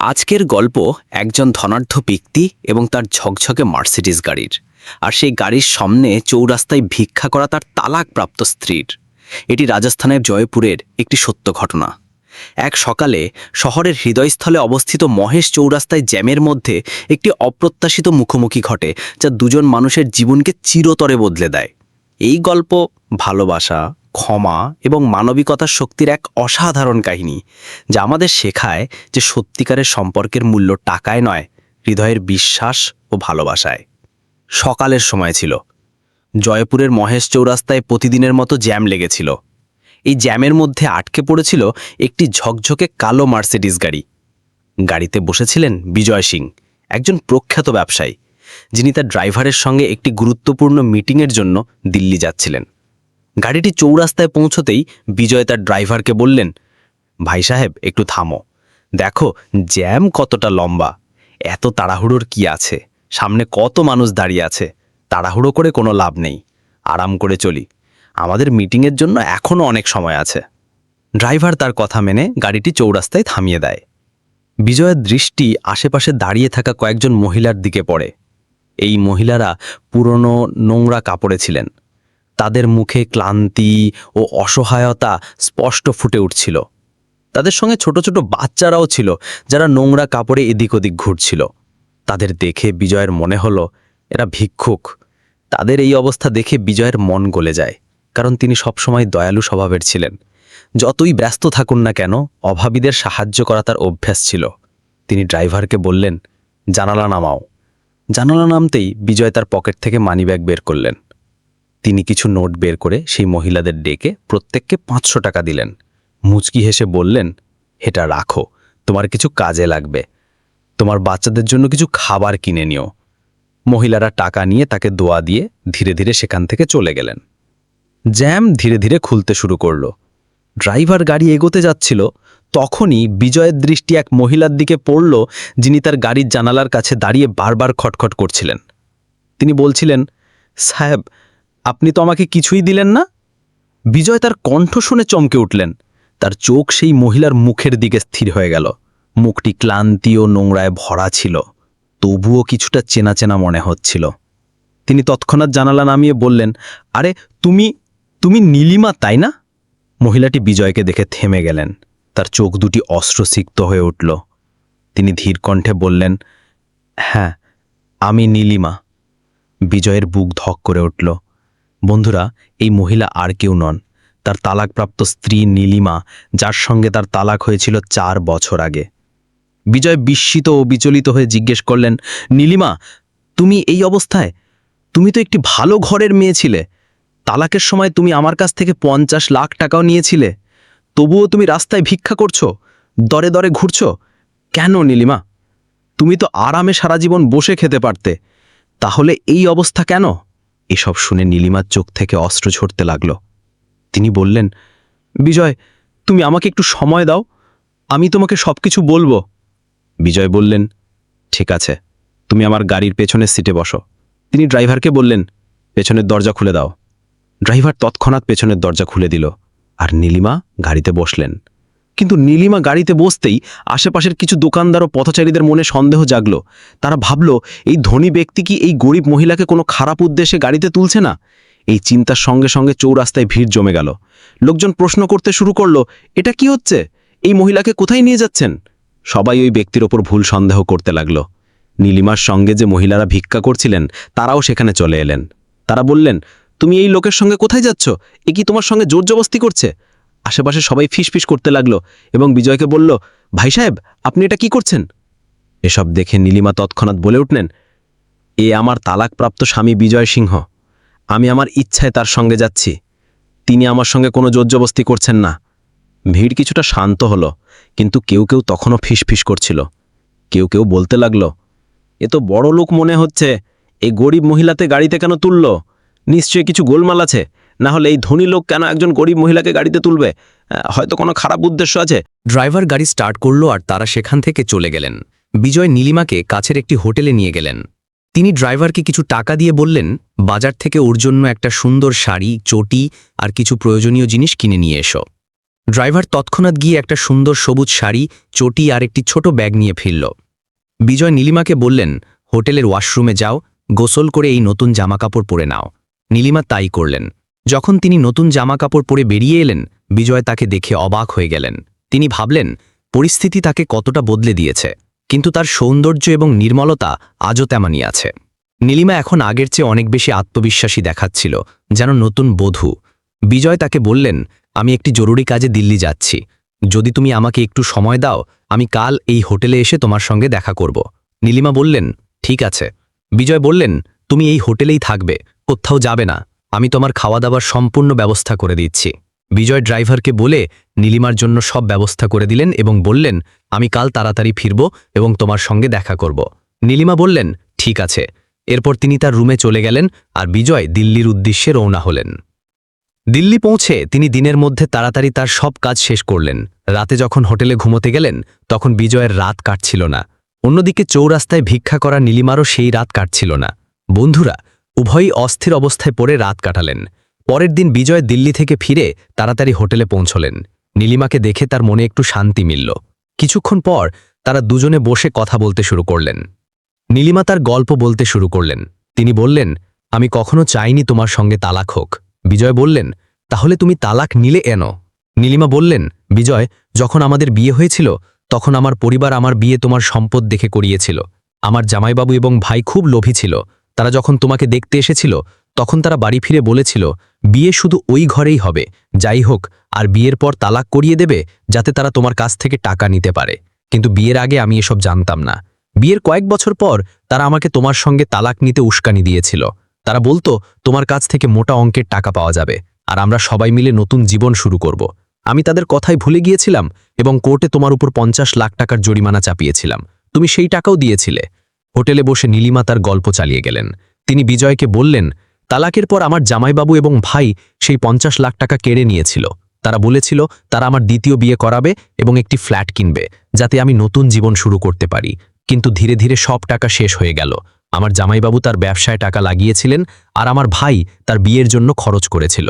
আজকের গল্প একজন ধনাঢ্য ব্যক্তি এবং তার ঝকঝকে মার্সিডিস গাড়ির। আর সেই গাড়ির সামনে চৌরাস্তায় ভিক্ষা করা তার তালাকপ্রাপ্ত স্ত্রীর। এটি রাজস্থানের জয়পুরের একটি সত্য ঘটনা। এক সকালে শহরের হৃদয়স্থলে অবস্থিত মহেশ চৌরাস্তায় জ্যামের মধ্যে একটি অপ্রত্যাশিত মুখোমুখি ঘটে, যা দুজন মানুষের জীবনকে চিরতরে বদলে দেয়। এই গল্প ভালোবাসা। ক্ষমা এবং মানবিকতার শক্তির এক অসাধারণ কাহিনী, যা আমাদের শেখায় যে সত্যিকারের সম্পর্কের মূল্য টাকায় নয়, হৃদয়ের বিশ্বাস ও ভালোবাসায়। সকালের সময় ছিল। জয়পুরের মহেশ চৌরাস্তায় প্রতিদিনের মতো জ্যাম লেগেছিল। এই জ্যামের মধ্যে আটকে পড়েছিল একটি ঝকঝকে কালো মার্সিডিস গাড়ি। গাড়িতে বসেছিলেন বিজয় সিং, একজন প্রখ্যাত ব্যবসায়ী, যিনি তার ড্রাইভারের সঙ্গে একটি গুরুত্বপূর্ণ মিটিংয়ের জন্য দিল্লি যাচ্ছিলেন। গাড়িটি চৌরাস্তায় পৌঁছতেই বিজয় তার ড্রাইভারকে বললেন, ভাই সাহেব, একটু থামো। দেখো, জ্যাম কতটা লম্বা। এত তাড়াহুড়োর কি আছে? সামনে কত মানুষ দাঁড়িয়ে আছে। তাড়াহুড়ো করে কোনো লাভ নেই। আরাম করে চলি। আমাদের মিটিংয়ের জন্য এখনও অনেক সময় আছে। ড্রাইভার তার কথা মেনে গাড়িটি চৌরাস্তায় থামিয়ে দেয়। বিজয়ের দৃষ্টি আশেপাশে দাঁড়িয়ে থাকা কয়েকজন মহিলার দিকে পড়ে। এই মহিলারা পুরনো নোংরা কাপড়ে ছিলেন। তাদের মুখে ক্লান্তি ও অসহায়তা স্পষ্ট ফুটে উঠছিল। তাদের সঙ্গে ছোট ছোট বাচ্চারাও ছিল, যারা নোংরা কাপড়ে এদিক ওদিক ঘুরছিল। তাদের দেখে বিজয়ের মনে হলো, এরা ভিক্ষুক। তাদের এই অবস্থা দেখে বিজয়ের মন গলে যায়, কারণ তিনি সবসময় দয়ালু স্বভাবের ছিলেন। যতই ব্যস্ত থাকুন না কেন, অভাবীদের সাহায্য করা তার অভ্যাস ছিল। তিনি ড্রাইভারকে বললেন, জানালা নামাও। জানালা নামতেই বিজয় তার পকেট থেকে মানিব্যাগ বের করলেন। তিনি কিছু নোট বের করে সেই মহিলাদের ডেকে প্রত্যেককে পাঁচশো টাকা দিলেন। মুচকি হেসে বললেন, এটা রাখো, তোমার কিছু কাজে লাগবে। তোমার বাচ্চাদের জন্য কিছু খাবার কিনে নিও। মহিলারা টাকা নিয়ে তাকে দোয়া দিয়ে ধীরে ধীরে সেখান থেকে চলে গেলেন। জ্যাম ধীরে ধীরে খুলতে শুরু করল। ড্রাইভার গাড়ি এগোতে যাচ্ছিল, তখনই বিজয়ের দৃষ্টি এক মহিলার দিকে পড়ল, যিনি তার গাড়ির জানালার কাছে দাঁড়িয়ে বারবার খটখট করছিলেন। তিনি বলছিলেন, সাহেব আপনি তো আমাকে কিছুই দিলেন না? বিজয় তার কণ্ঠ শুনে চমকে উঠলেন। তার চোখ সেই মহিলার মুখের দিকে স্থির হয়ে গেল। মুখটি ক্লান্তি ও নোংরায় ভরা ছিল। তবুও কিছুটা চেনা চেনা মনে হচ্ছিল। তিনি তৎক্ষণাৎ জানালা নামিয়ে বললেন, আরে, তুমি তুমি নীলিমা, তাই না? মহিলাটি বিজয়কে দেখে থেমে গেলেন। তার চোখ দুটি অস্ত্রসিক্ত হয়ে উঠল। তিনি ধীর কণ্ঠে বললেন হ্যাঁ আমি নীলিমা। বিজয়ের বুক ধক করে উঠল। বন্ধুরা, এই মহিলা আর কেউ নন। তার তালাকপ্রাপ্ত স্ত্রী নীলিমা, যার সঙ্গে তার তালাক হয়েছিল চার বছর আগে। বিজয় বিস্মিত ও বিচলিত হয়ে জিজ্ঞেস করলেন, নীলিমা, তুমি এই অবস্থায়? তুমি তো একটি ভালো ঘরের মেয়ে ছিলে। তালাকের সময় তুমি আমার কাছ থেকে পঞ্চাশ লাখ টাকাও নিয়েছিলে। তবুও তুমি রাস্তায় ভিক্ষা করছ, দরে দরে ঘুরছো। কেন নীলিমা? তুমি তো আরামে সারা জীবন বসে খেতে পারতে। তাহলে এই অবস্থা কেন? এসব শুনে নীলিমার চোখ থেকে অস্ত্র ঝরতে লাগল। তিনি বললেন, বিজয়, তুমি আমাকে একটু সময় দাও, আমি তোমাকে সব কিছু বলব। বিজয় বললেন, ঠিক আছে, তুমি আমার গাড়ির পেছনের সিটে বসো। তিনি ড্রাইভারকে বললেন, পেছনের দরজা খুলে দাও। ড্রাইভার তৎক্ষণাৎ পেছনের দরজা খুলে দিল, আর নীলিমা গাড়িতে বসলেন। কিন্তু নীলিমা গাড়িতে বসতেই আশেপাশের কিছু দোকানদার ও পথচারীদের মনে সন্দেহ জাগল। তারা ভাবল, এই ধনী ব্যক্তি কি এই গরিব মহিলাকে কোনো খারাপ উদ্দেশ্যে গাড়িতে তুলছে না? এই চিন্তার সঙ্গে সঙ্গে চৌরাস্তায় ভিড় জমে গেল। লোকজন প্রশ্ন করতে শুরু করল, এটা কি হচ্ছে? এই মহিলাকে কোথায় নিয়ে যাচ্ছেন? সবাই ওই ব্যক্তির ওপর ভুল সন্দেহ করতে লাগল। নীলিমার সঙ্গে যে মহিলারা ভিক্ষা করছিলেন, তারাও সেখানে চলে এলেন। তারা বললেন, তুমি এই লোকের সঙ্গে কোথায় যাচ্ছ? এ কি তোমার সঙ্গে জোর জবস্তি করছে? আশেপাশে সবাই ফিসফিস করতে লাগল এবং বিজয়কে বলল, ভাই সাহেব, আপনি এটা কি করছেন? এসব দেখে নীলিমা তৎক্ষণাৎ বলে উঠলেন, এ আমার তালাকপ্রাপ্ত স্বামী বিজয় সিংহ। আমি আমার ইচ্ছায় তার সঙ্গে যাচ্ছি। তিনি আমার সঙ্গে কোনো জোরজবস্তি করছেন না। ভিড় কিছুটা শান্ত হলো, কিন্তু কেউ কেউ তখনও ফিসফিস করছিল। কেউ কেউ বলতে লাগল, এ তো বড় লোক মনে হচ্ছে এই গরিব মহিলাতে গাড়িতে কেন তুলল? নিশ্চয়ই কিছু গোলমাল আছে। না হলে এই ধনী লোক কেন একজন গরিব মহিলাকে গাড়িতে তুলবে? হয়তো কোনো খারাপ উদ্দেশ্য আছে। ড্রাইভার গাড়ি স্টার্ট করল আর তারা সেখান থেকে চলে গেলেন। বিজয় নীলিমাকে কাছের একটি হোটেলে নিয়ে গেলেন। তিনি ড্রাইভারকে কিছু টাকা দিয়ে বললেন, বাজার থেকে ওর জন্য একটা সুন্দর শাড়ি, চটি আর কিছু প্রয়োজনীয় জিনিস কিনে নিয়ে এসো। ড্রাইভার তৎক্ষণাৎ গিয়ে একটা সুন্দর সবুজ শাড়ি, চটি আর একটি ছোট ব্যাগ নিয়ে ফিরল। বিজয় নীলিমাকে বললেন, হোটেলের ওয়াশরুমে যাও, গোসল করে এই নতুন জামাকাপড় পরে নাও। নীলিমা তাই করলেন। যখন তিনি নতুন জামাকাপড় পরে বেরিয়ে এলেন, বিজয় তাকে দেখে অবাক হয়ে গেলেন। তিনি ভাবলেন, পরিস্থিতি তাকে কতটা বদলে দিয়েছে, কিন্তু তার সৌন্দর্য এবং নির্মলতা আজও তেমনই আছে। নীলিমা এখন আগের চেয়ে অনেক বেশি আত্মবিশ্বাসী দেখাচ্ছিল, যেন নতুন বধূ। বিজয় তাকে বললেন, আমি একটি জরুরি কাজে দিল্লি যাচ্ছি। যদি তুমি আমাকে একটু সময় দাও, আমি কাল এই হোটেলে এসে তোমার সঙ্গে দেখা করব। নীলিমা বললেন, ঠিক আছে। বিজয় বললেন, তুমি এই হোটেলেই থাকবে, কোথাও যাবে না। আমি তোমার খাওয়া দাবার সম্পূর্ণ ব্যবস্থা করে দিচ্ছি। বিজয় ড্রাইভারকে বলে নীলিমার জন্য সব ব্যবস্থা করে দিলেন এবং বললেন, আমি কাল তাড়াতাড়ি ফিরব এবং তোমার সঙ্গে দেখা করব। নীলিমা বললেন, ঠিক আছে। এরপর তিনি তার রুমে চলে গেলেন আর বিজয় দিল্লির উদ্দেশ্যে রওনা হলেন। দিল্লি পৌঁছে তিনি দিনের মধ্যে তাড়াতাড়ি তার সব কাজ শেষ করলেন। রাতে যখন হোটেলে ঘুমোতে গেলেন, তখন বিজয়ের রাত কাটছিল না। অন্যদিকে চৌরাস্তায় ভিক্ষা করা নীলিমারও সেই রাত কাটছিল না। বন্ধুরা উভয়ই অস্থির অবস্থায় পড়ে রাত কাটালেন। পরের দিন বিজয় দিল্লি থেকে ফিরে তাড়াতাড়ি হোটেলে পৌঁছলেন। নীলিমাকে দেখে তার মনে একটু শান্তি মিলল। কিছুক্ষণ পর তারা দুজনে বসে কথা বলতে শুরু করলেন। নীলিমা তার গল্প বলতে শুরু করলেন। তিনি বললেন, আমি কখনো চাইনি তোমার সঙ্গে তালাক হোক। বিজয় বললেন, তাহলে তুমি তালাক নিলে এন নীলিমা বললেন, বিজয়, যখন আমাদের বিয়ে হয়েছিল, তখন আমার পরিবার আমার বিয়ে তোমার সম্পদ দেখে করিয়েছিল। আমার জামাইবাবু এবং ভাই খুব লোভী ছিল। তারা যখন তোমাকে দেখতে এসেছিল, তখন তারা বাড়ি ফিরে বলেছিল, বিয়ে শুধু ওই ঘরেই হবে। যাই হোক, আর বিয়ের পর তালাক করিয়ে দেবে যাতে তারা তোমার কাছ থেকে টাকা নিতে পারে। কিন্তু বিয়ের আগে আমি এসব জানতাম না। বিয়ের কয়েক বছর পর তারা আমাকে তোমার সঙ্গে তালাক নিতে উস্কানি দিয়েছিল। তারা বলতো, তোমার কাছ থেকে মোটা অঙ্কের টাকা পাওয়া যাবে, আর আমরা সবাই মিলে নতুন জীবন শুরু করব। আমি তাদের কথায় ভুলে গিয়েছিলাম এবং কোর্টে তোমার উপর পঞ্চাশ লাখ টাকার জরিমানা চাপিয়েছিলাম। তুমি সেই টাকাও দিয়েছিলে। হোটেলে বসে নীলিমা তার গল্প চালিয়ে গেলেন। তিনি বিজয়কে বললেন, তালাকের পর আমার জামাইবাবু এবং ভাই সেই পঞ্চাশ লাখ টাকা কেড়ে নিয়েছিল। তারা বলেছিল, তারা আমার দ্বিতীয় বিয়ে করাবে এবং একটি ফ্ল্যাট কিনবে, যাতে আমি নতুন জীবন শুরু করতে পারি। কিন্তু ধীরে ধীরে সব টাকা শেষ হয়ে গেল। আমার জামাইবাবু তার ব্যবসায় টাকা লাগিয়েছিলেন আর আমার ভাই তার বিয়ের জন্য খরচ করেছিল।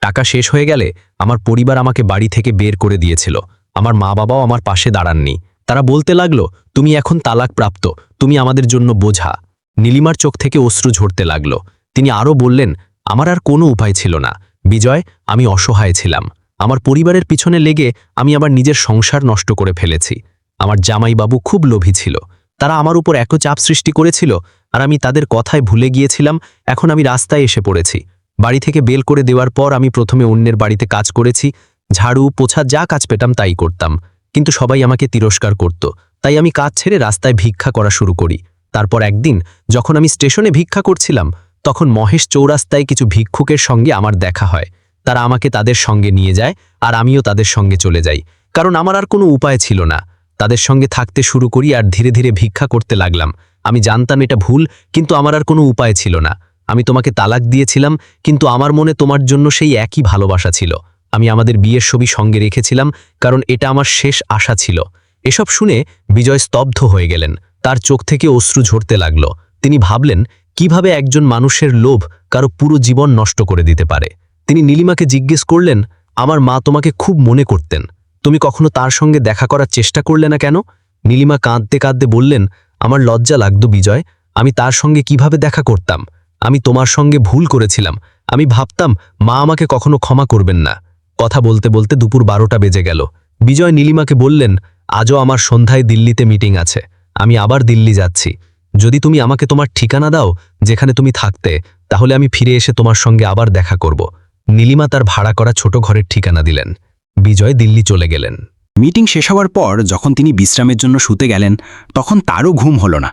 টাকা শেষ হয়ে গেলে আমার পরিবার আমাকে বাড়ি থেকে বের করে দিয়েছিল। আমার মা বাবাও আমার পাশে দাঁড়াননি। তারা বলতে লাগল, তুমি এখন তালাক প্রাপ্ত তুমি আমাদের জন্য বোঝা। নীলিমার চোখ থেকে অশ্রু ঝরতে লাগল। তিনি আরও বললেন, আমার আর কোনো উপায় ছিল না। বিজয়, আমি অসহায় ছিলাম। আমার পরিবারের পিছনে লেগে আমি আমার নিজের সংসার নষ্ট করে ফেলেছি। আমার জামাইবাবু খুব লোভী ছিল। তারা আমার উপর এত চাপ সৃষ্টি করেছিল আর আমি তাদের কথায় ভুলে গিয়েছিলাম, এখন আমি রাস্তায় এসে পড়েছি। বাড়ি থেকে বেল করে দেওয়ার পর আমি প্রথমে অন্যের বাড়িতে কাজ করেছি। ঝাড়ু, পোছা, যা কাজ পেতাম তাই করতাম। কিন্তু সবাই আমাকে তিরস্কার করত। তাই আমি কাজ ছেড়ে রাস্তায় ভিক্ষা করা শুরু করি। তারপর একদিন, যখন আমি স্টেশনে ভিক্ষা করছিলাম, তখন মহেশ চৌরাস্তায় কিছু ভিক্ষুকের সঙ্গে আমার দেখা হয়। তারা আমাকে তাদের সঙ্গে নিয়ে যায় আর আমিও তাদের সঙ্গে চলে যাই। কারণ আমার আর কোনো উপায় ছিল না। তাদের সঙ্গে থাকতে শুরু করি আর ধীরে ধীরে ভিক্ষা করতে লাগলাম। আমি জানতাম এটা ভুল, কিন্তু আমার আর কোনো উপায় ছিল না। আমি তোমাকে তালাক দিয়েছিলাম, কিন্তু আমার মনে তোমার জন্য সেই একই ভালোবাসা ছিল। আমি আমাদের বিয়ের ছবি সঙ্গে রেখেছিলাম, কারণ এটা আমার শেষ আশা ছিল। এসব শুনে বিজয় স্তব্ধ হয়ে গেলেন। তার চোখ থেকে অশ্রু ঝরতে লাগল। তিনি ভাবলেন, কীভাবে একজন মানুষের লোভ কারও পুরো জীবন নষ্ট করে দিতে পারে? তিনি নীলিমাকে জিজ্ঞেস করলেন, আমার মা তোমাকে খুব মনে করতেন। তুমি কখনো তার সঙ্গে দেখা করার চেষ্টা করলে না কেন? নীলিমা কাঁদতে কাঁদতে বললেন, আমার লজ্জা লাগতো বিজয়। আমি তার সঙ্গে কীভাবে দেখা করতাম? আমি তোমার সঙ্গে ভুল করেছিলাম। আমি ভাবতাম, মা আমাকে কখনো ক্ষমা করবেন না। কথা বলতে বলতে দুপুর বারোটা বেজে গেল। বিজয় নীলিমাকে বললেন, আজও আমার সন্ধ্যায় দিল্লিতে মিটিং আছে। আমি আবার দিল্লি যাচ্ছি। যদি তুমি আমাকে তোমার ঠিকানা দাও, যেখানে তুমি থাকতে, তাহলে আমি ফিরে এসে তোমার সঙ্গে আবার দেখা করব। নীলিমা তার ভাড়া করা ছোট ঘরের ঠিকানা দিলেন। বিজয় দিল্লি চলে গেলেন। মিটিং শেষ হওয়ার পর যখন তিনি বিশ্রামের জন্য শুতে গেলেন, তখন তারও ঘুম হলো না।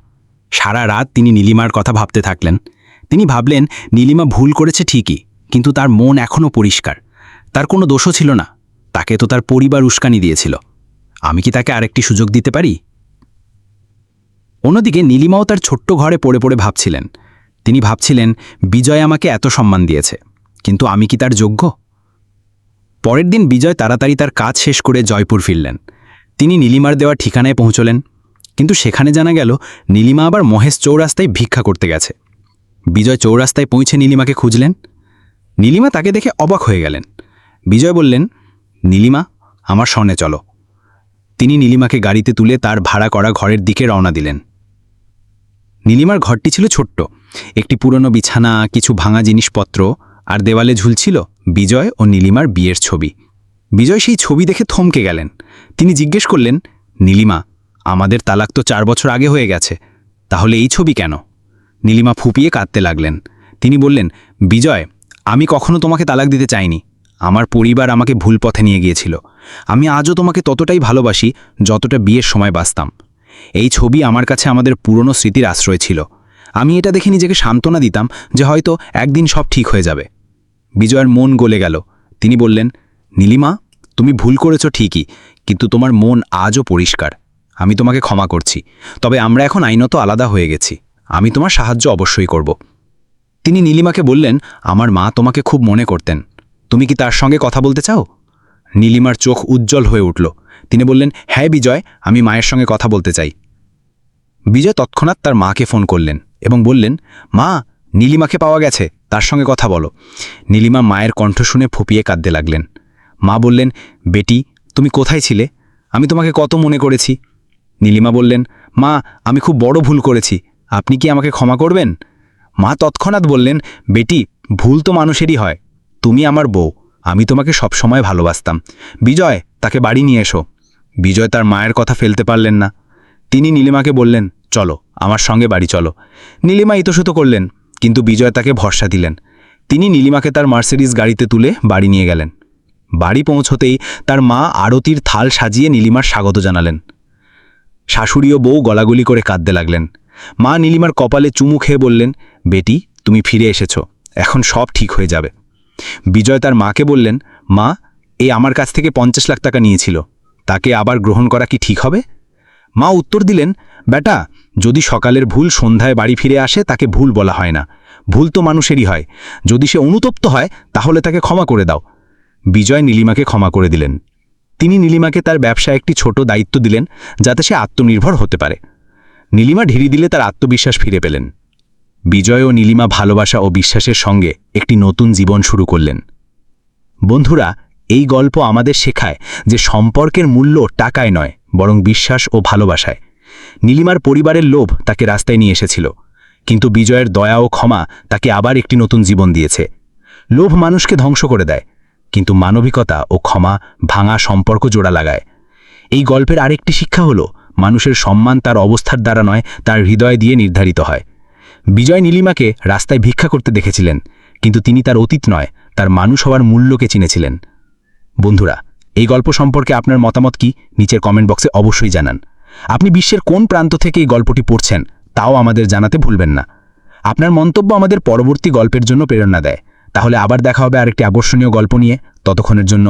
সারা রাত তিনি নীলিমার কথা ভাবতে থাকলেন। তিনি ভাবলেন, নীলিমা ভুল করেছে ঠিকই, কিন্তু তার মন এখনও পরিষ্কার। তার কোনো দোষও ছিল না। তাকে তো তার পরিবার উস্কানি দিয়েছিল। আমি কি তাকে আরেকটি সুযোগ দিতে পারি? অন্যদিকে নীলিমাও তার ছোট্ট ঘরে পড়ে পড়ে ভাবছিলেন। তিনি ভাবছিলেন, বিজয় আমাকে এত সম্মান দিয়েছে, কিন্তু আমি কি তার যোগ্য? পরের দিন বিজয় তাড়াতাড়ি তার কাজ শেষ করে জয়পুর ফিরলেন। তিনি নীলিমার দেওয়া ঠিকানায় পৌঁছলেন, কিন্তু সেখানে জানা গেল, নীলিমা আবার মহেশ চৌরাস্তায় ভিক্ষা করতে গেছে। বিজয় চৌরাস্তায় পৌঁছে নীলিমাকে খুঁজলেন। নীলিমা তাকে দেখে অবাক হয়ে গেলেন। বিজয় বললেন, নীলিমা, আমার সনে চলো। তিনি নীলিমাকে গাড়িতে তুলে তার ভাড়া করা ঘরের দিকে রওনা দিলেন। নীলিমার ঘরটি ছিল ছোট্ট। একটি পুরনো বিছানা, কিছু ভাঙা জিনিসপত্র আর দেওয়ালে ঝুলছিল বিজয় ও নীলিমার বিয়ের ছবি। বিজয় সেই ছবি দেখে থমকে গেলেন। তিনি জিজ্ঞেস করলেন, নীলিমা, আমাদের তালাক তো চার বছর আগে হয়ে গেছে, তাহলে এই ছবি কেন? নীলিমা ফুপিয়ে কাঁদতে লাগলেন। তিনি বললেন, বিজয়, আমি কখনো তোমাকে তালাক দিতে চাইনি। আমার পরিবার আমাকে ভুল পথে নিয়ে গিয়েছিল। আমি আজও তোমাকে ততটাই ভালোবাসি যতটা বিয়ের সময় বাঁচতাম। এই ছবি আমার কাছে আমাদের পুরনো স্মৃতির আশ্রয় ছিল। আমি এটা দেখে নিজেকে সান্ত্বনা দিতাম যে হয়তো একদিন সব ঠিক হয়ে যাবে। বিজয়ের মন গলে গেল। তিনি বললেন, নীলিমা, তুমি ভুল করেছ ঠিকই, কিন্তু তোমার মন আজও পরিষ্কার। আমি তোমাকে ক্ষমা করছি। তবে আমরা এখন আইনত আলাদা হয়ে গেছি। আমি তোমার সাহায্য অবশ্যই করব। তিনি নীলিমাকে বললেন, আমার মা তোমাকে খুব মনে করতেন। তুমি কি তার সঙ্গে কথা বলতে চাও? নীলিমার চোখ উজ্জ্বল হয়ে উঠল। তিনি বললেন হ্যাঁ বিজয়, আমি মায়ের সঙ্গে কথা বলতে চাই। বিজয় তৎক্ষণাৎ তার মাকে ফোন করলেন এবং বললেন, মা, নীলিমাকে পাওয়া গেছে, তার সঙ্গে কথা বলো। নীলিমা মায়ের কণ্ঠ শুনে ফুপিয়ে কাঁদতে লাগলেন। মা বললেন, বেটি, তুমি কোথায় ছিলে? আমি তোমাকে কত মনে করেছি। নীলিমা বললেন, মা, আমি খুব বড় ভুল করেছি। আপনি কি আমাকে ক্ষমা করবেন? মা তৎক্ষণাৎ বললেন, বেটি, ভুল তো মানুষেরই হয়। তুমি আমার বউ, আমি তোমাকে সবসময় ভালোবাসতাম। বিজয়, তাকে বাড়ি নিয়ে এসো। বিজয় তার মায়ের কথা ফেলতে পারলেন না। তিনি নীলিমাকে বললেন, চলো, আমার সঙ্গে বাড়ি চলো। নীলিমা ইতসুত করলেন, কিন্তু বিজয় তাকে ভরসা দিলেন। তিনি নীলিমাকে তার মার্সিডিস গাড়িতে তুলে বাড়ি নিয়ে গেলেন। বাড়ি পৌঁছতেই তার মা আরতির থাল সাজিয়ে নীলিমার স্বাগত জানালেন। শাশুড়ি ও বউ গলাগুলি করে কাঁদতে লাগলেন। মা নীলিমার কপালে চুমু খেয়ে বললেন, বেটি, তুমি ফিরে এসেছ। এখন সব ঠিক হয়ে যাবে। বিজয় তার মাকে বললেন, মা এই আমার কাছ থেকে পঞ্চাশ লাখ টাকা নিয়েছিল। তাকে আবার গ্রহণ করা কি ঠিক হবে? মা উত্তর দিলেন, বেটা, যদি সকালের ভুল সন্ধ্যায় বাড়ি ফিরে আসে, তাকে ভুল বলা হয় না। ভুল তো মানুষেরই হয়। যদি সে অনুতপ্ত হয়, তাহলে তাকে ক্ষমা করে দাও। বিজয় নীলিমাকে ক্ষমা করে দিলেন। তিনি নীলিমাকে তার ব্যবসায় একটি ছোট দায়িত্ব দিলেন, যাতে সে আত্মনির্ভর হতে পারে। নীলিমা ঢিরি দিলে তার আত্মবিশ্বাস ফিরে পেলেন। বিজয় ও নীলিমা ভালোবাসা ও বিশ্বাসের সঙ্গে একটি নতুন জীবন শুরু করলেন। বন্ধুরা, এই গল্প আমাদের শেখায় যে সম্পর্কের মূল্য টাকায় নয়, বরং বিশ্বাস ও ভালোবাসায়। নীলিমার পরিবারের লোভ তাকে রাস্তায় নিয়ে এসেছিল, কিন্তু বিজয়ের দয়া ও ক্ষমা তাকে আবার একটি নতুন জীবন দিয়েছে। লোভ মানুষকে ধ্বংস করে দেয়, কিন্তু মানবিকতা ও ক্ষমা ভাঙা সম্পর্ক জোড়া লাগায়। এই গল্পের আরেকটি শিক্ষা হলো, মানুষের সম্মান তার অবস্থার দ্বারা নয়, তার হৃদয় দিয়ে নির্ধারিত হয়। বিজয় নীলিমাকে রাস্তায় ভিক্ষা করতে দেখেছিলেন, কিন্তু তিনি তার অতীত নয়, তার মানুষ হওয়ার মূল্যকে চিনেছিলেন। বন্ধুরা, এই গল্প সম্পর্কে আপনার মতামত কি? নিচের কমেন্ট বক্সে অবশ্যই জানান। আপনি বিশ্বের কোন প্রান্ত থেকে এই গল্পটি পড়ছেন, তাও আমাদের জানাতে ভুলবেন না। আপনার মন্তব্য আমাদের পরবর্তী গল্পের জন্য প্রেরণা দেয়। তাহলে আবার দেখা হবে আরেকটি আকর্ষণীয় গল্প নিয়ে। ততক্ষণের জন্য